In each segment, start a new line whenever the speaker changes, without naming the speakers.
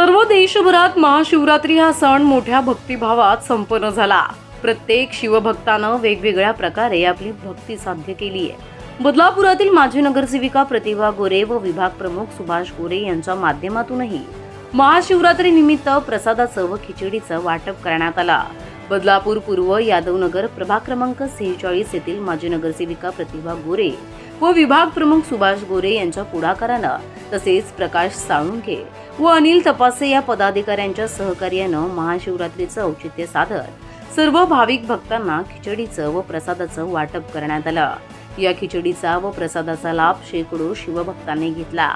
सर्व देशभरात महाशिवरात्री हा सण मोठ्या भक्तिभावात संपन्न झाला. प्रत्येक शिवभक्तानं वेगवेगळ्या प्रकारे आपली भक्ती साध्य केली आहे. बदलापुरातील माजी नगरसेविका प्रतिभा गोरे व विभाग प्रमुख सुभाष गोरे यांच्या माध्यमातूनही महाशिवरात्री निमित्त प्रसादाचं व खिचडीचं वाटप करण्यात आला. बदलापूर पूर्व यादवनगर प्रभाग क्रमांक सेहेचाळीस येथील माजी नगरसेविका प्रतिभा गोरे व विभाग प्रमुख सुभाष गोरे यांच्या पुढाकारानं तसेच प्रकाश साळुंखे व अनिल तपासे या पदाधिकाऱ्यांच्या सहकार्यानं महाशिवरात्रीचं औचित्य साधत सर्व भाविक भक्तांना खिचडीचं व प्रसादाचं वाटप करण्यात आलं. या खिचडीचा व प्रसादाचा लाभ शेकडो शिवभक्तांनी घेतला.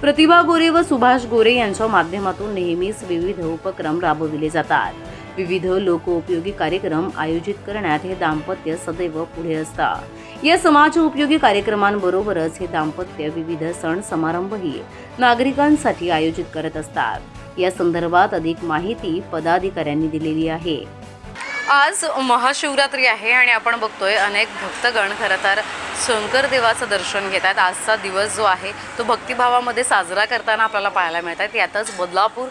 प्रतिभा गोरे व सुभाष गोरे यांच्या माध्यमातून नेहमीच विविध उपक्रम राबविले जातात. विविध लोकोपयोगी कार्यक्रम आयोजित करण्यात हे दाम्पत्य सदैव पुढे असतात. या समाज उपयोगी कार्यक्रमांबरोबरच हे दाम्पत्य विविध सण समारंभही नागरिकांसाठी आयोजित करत असतात. या संदर्भात अधिक माहिती पदाधिकाऱ्यांनी दिलेली आहे. आज महाशिवरात्री आहे आणि आपण बघतोय अनेक भक्तगण खरं तर शंकर देवाचं दर्शन घेतात आजचा दिवस जो आहे तो भक्तिभावामध्ये साजरा करताना आपल्याला पाहायला मिळतात यातच बदलापूर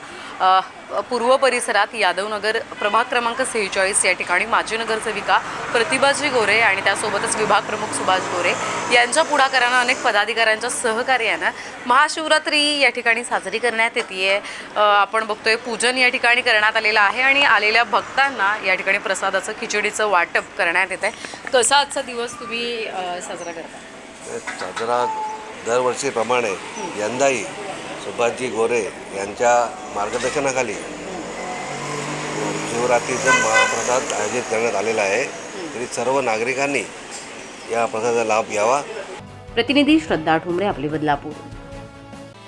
पूर्व परिसरात यादवनगर प्रभाग क्रमांक सेहेचाळीस या ठिकाणी माजी नगरसेविका प्रतिभाजी गोरे आणि त्यासोबतच विभाग प्रमुख सुभाष गोरे यांच्या पुढाकारानं अनेक पदाधिकाऱ्यांच्या सहकार्यानं महाशिवरात्री या ठिकाणी साजरी करण्यात येते आपण बघतोय पूजन या ठिकाणी करण्यात आलेलं आहे आणि आलेल्या भक्तांना या ठिकाणी प्रसादाचं खिचडीचं वाटप करण्यात येत आहे कसा आजचा दिवस तुम्ही साजरा करता?
साजरा दरवर्षीप्रमाणे यंदाही सुभाषजी गोरे यांच्या मार्गदर्शनाखाली शिवरात्रीचं महाप्रसाद आयोजित करण्यात आलेला आहे. तरी सर्व नागरिकांनी या प्रसादाचा लाभ घ्यावा.
प्रतिनिधी श्रद्धा ठोंबरे आपले बदलापूर.